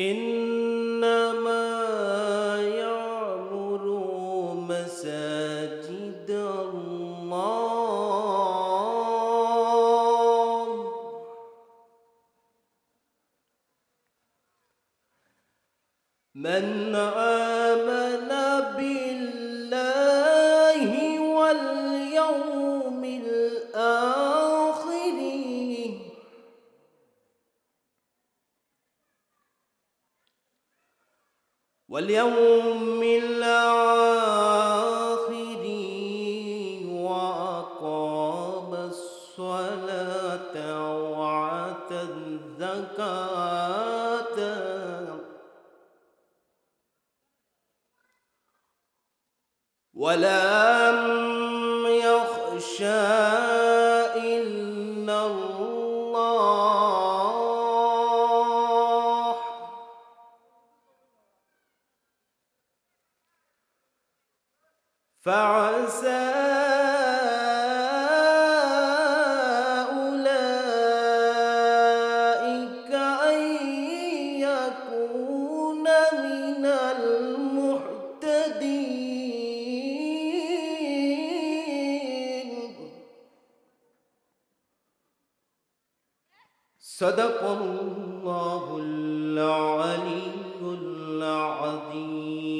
إنما يعمر مساجد الله. من آمن واليوم الآخر وأقام الصلاة وآتى الزكاة. ولم فعسى أولئك أن يكون من المهتدين. صدق الله العلي العظيم.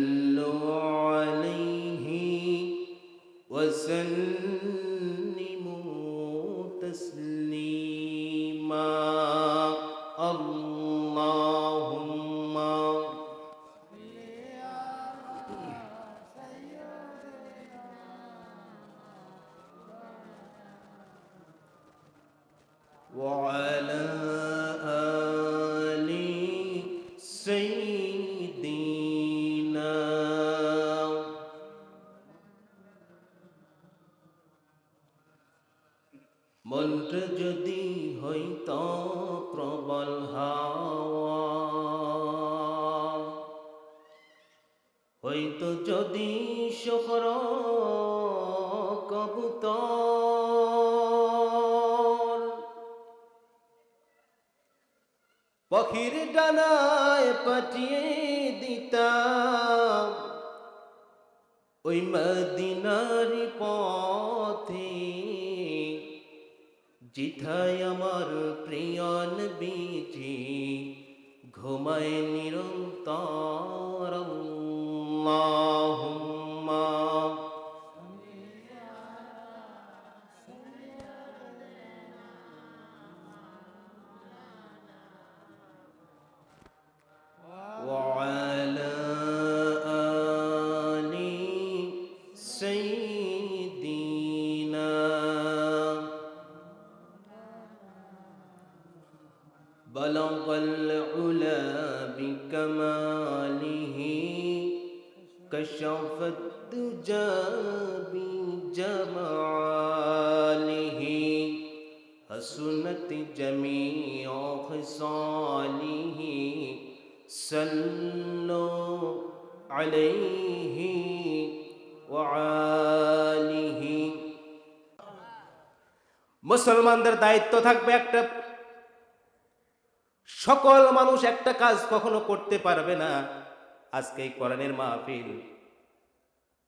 وسلموا মনটা যদি হইত প্রবল হাওয়া। হইতো যদি শহর কবুতর। পাখির ডানায় পাঠিয়ে দিতাম। ওই মদিনার পথে জিথায় আমার প্রিয়ন বিজি ঘুমায় নিরন্তর আল্লাহুম্মা بلغ العلا بكماله كشف الدجى بجماله حسنت جميع خصاله صلوا عليه وعاله মুসলমানদের দায়িত্ব থাকবে একটা সকল মানুষ একটা কাজ কখনো করতে পারবে না। আজকে এই কোরআনের মাহফিল।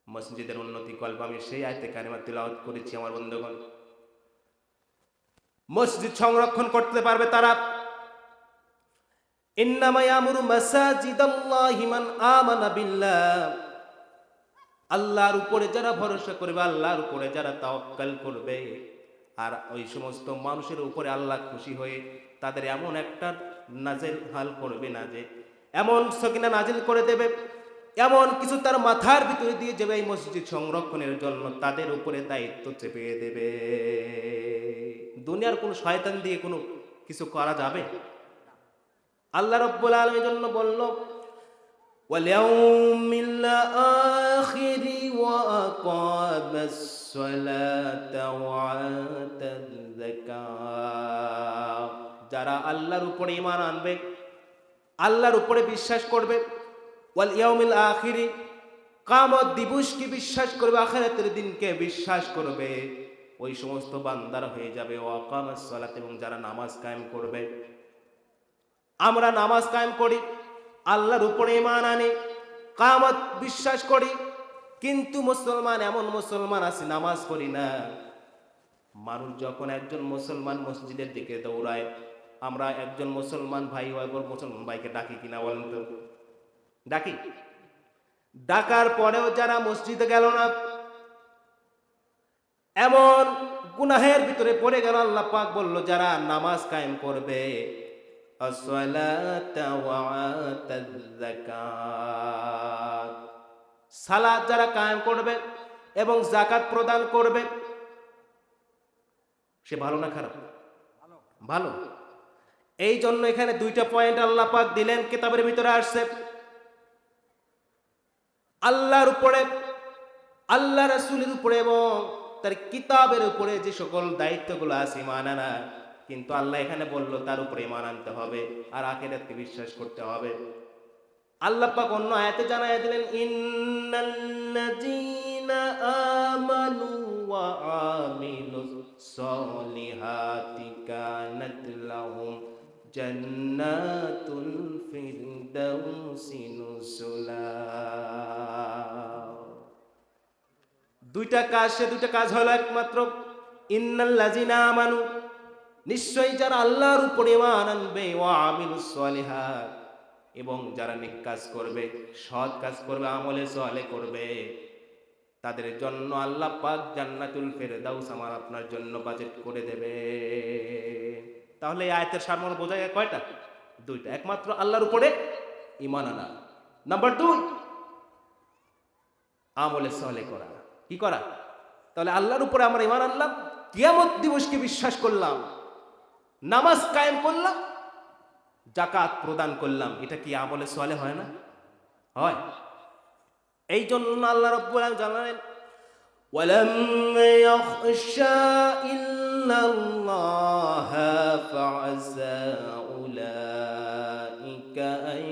মসজিদের উন্নতি কল্প আমি সেই আয়তে কারিমা তিলাওয়াত করেছি, আমার বন্ধুগণ। মসজিদ সংরক্ষণ করতে পারবে তারা। ইন্নামা ইয়ামুরু মাসাজিদাল্লাহি মান আমানা বিল্লাহ। আল্লাহর উপরে যারা ভরসা করবে, আল্লাহর উপরে যারা তাওয়াক্কাল করবে। আর ওই সমস্ত মানুষের উপরে আল্লাহ খুশি হয়ে তাদের এমন একটা নাজেল হাল করবে না যে এমন সকিনা নাজিল করে দেবে এমন কিছু তার মাথার ভিতরে দিয়ে যাবে এই মসজিদ সংরক্ষণের জন্য তাদের উপরে দায়িত্ব চেপে দেবে দুনিয়ার কোনো শয়তান দিয়ে কোনো কিছু করা যাবে আল্লাহ রব্বুল আলমের জন্য বলল واليوم الآخر وأقام الصلاة وآتى الزكاة যারা আল্লাহর উপরে ইমান আনবে, আল্লাহর উপরে বিশ্বাস করবে, ওয়াল ইয়াউমিল আখিরি কামত দিবসকে বিশ্বাস করবে, আখিরাতের দিনকে বিশ্বাস করবে? ওই সমস্ত বান্দার হয়ে যাবে। ওয়াকামাস সালাত, এবং যারা নামাজ কায়েম করবে। আমরা নামাজ কায়েম করি, আল্লাহর উপরে ইমান আনি কামত বিশ্বাস করি কিন্তু মুসলমান, এমন মুসলমান আছে, নামাজ পড়ি না। মানুষ যখন একজন মুসলমান মসজিদের দিকে দৌড়ায়, আমরা একজন মুসলমান ভাই হয় মুসলমান ভাইকে ডাকি কিনা বলেন তো? ডাকি। ডাকার পরেও যারা মসজিদে গেল না, এমন গুনাহের ভিতরে পড়ে গেল, আল্লাহ পাক বলল, যারা নামাজ কায়েম করবে সালাদ যারা কায়েম করবে এবং জাকাত প্রদান করবে, সে ভালো না খারাপ? ভালো। এই জন্য এখানে দুইটা পয়েন্ট আল্লাহ পাক দিলেন, কিতাবের ভিতরে আসছে। আল্লাহর উপরে, আল্লাহ রাসূলের উপরে এবং তার কিতাবের উপরে যে সকল দায়িত্বগুলো আছে মানানা কিন্তু আল্লাহ এখানে বলল, তার উপরে ইমান আনতে হবে আর আখেরাতকে বিশ্বাস করতে হবে। আল্লাহ পাক অন্য আয়াতে জানায় দিলেন, ইন্নাল্লাযীনা আমানু ওয়া আমিলুস সলিহাতি কানাত লাহুম জান্নাতুল ফিরদাউসি নুসুলা। দুইটা কাজ, সে দুইটা কাজ হলো একমাত্র, ইন্নাল্লাযীনা আমানু। নিশ্চয়ই যারা আল্লাহর উপরে ইমান আনবে ও আমিলুস সালিহাত এবং যারা নেক কাজ করবে, সৎ কাজ করবে, আমলে সহলে করবে, তাদের জন্য আল্লাহ পাক জান্নাতুল ফেরদাউস আমার আপনার জন্য বাজেট করে দেবে। তাহলে এই আয়াতের সারমর্ম বোঝা যায় কয়টা? দুইটা। একমাত্র আল্লাহর উপরে ইমান আনা। নাম্বার দুই, আমলে সলে করা। কি করা? তাহলে আল্লাহর উপরে আমরা ইমান আনলাম, কিয়ামত দিবসকে বিশ্বাস করলাম, নামাজ কায়েম করলাম জাকাত প্রদান করলাম এটা কি আমলে সলে হয় না হয় এই জন্য আল্লাহ রব্বুল আলামিন জানালেন ولم يخشى إلا الله فعسى أولئك أن يكونوا من المؤمنين